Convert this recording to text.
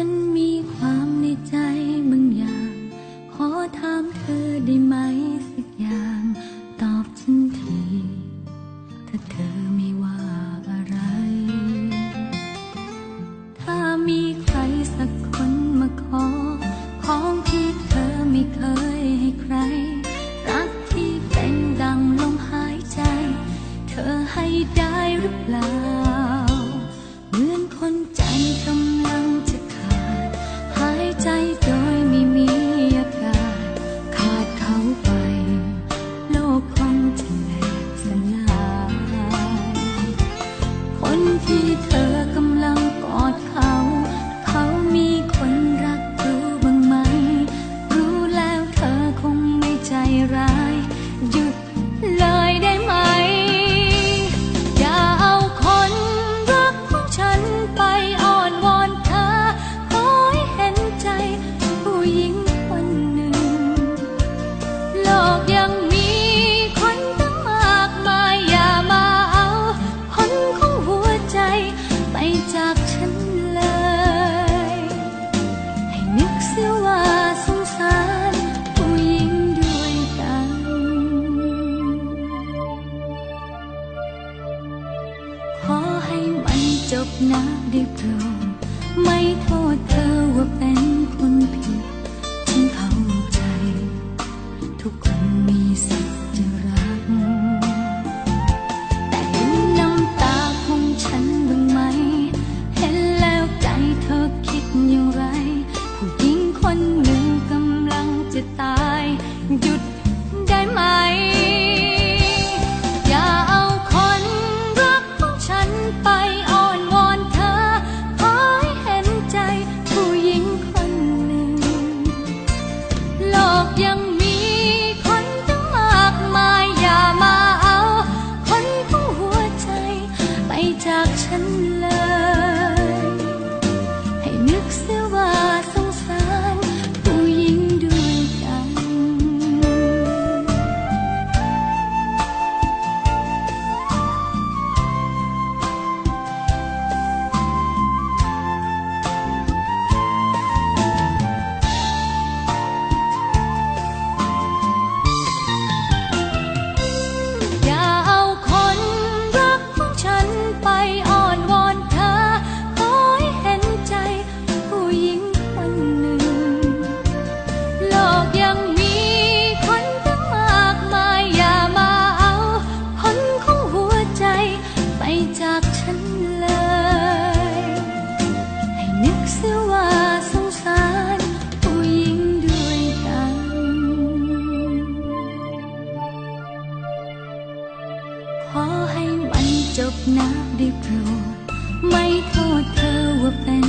ฉันมีความในใจ ណាដៀបព្រមមិនថត ขอให้มันจบนะได้โปรดไม่โทษเธอว่าเป็น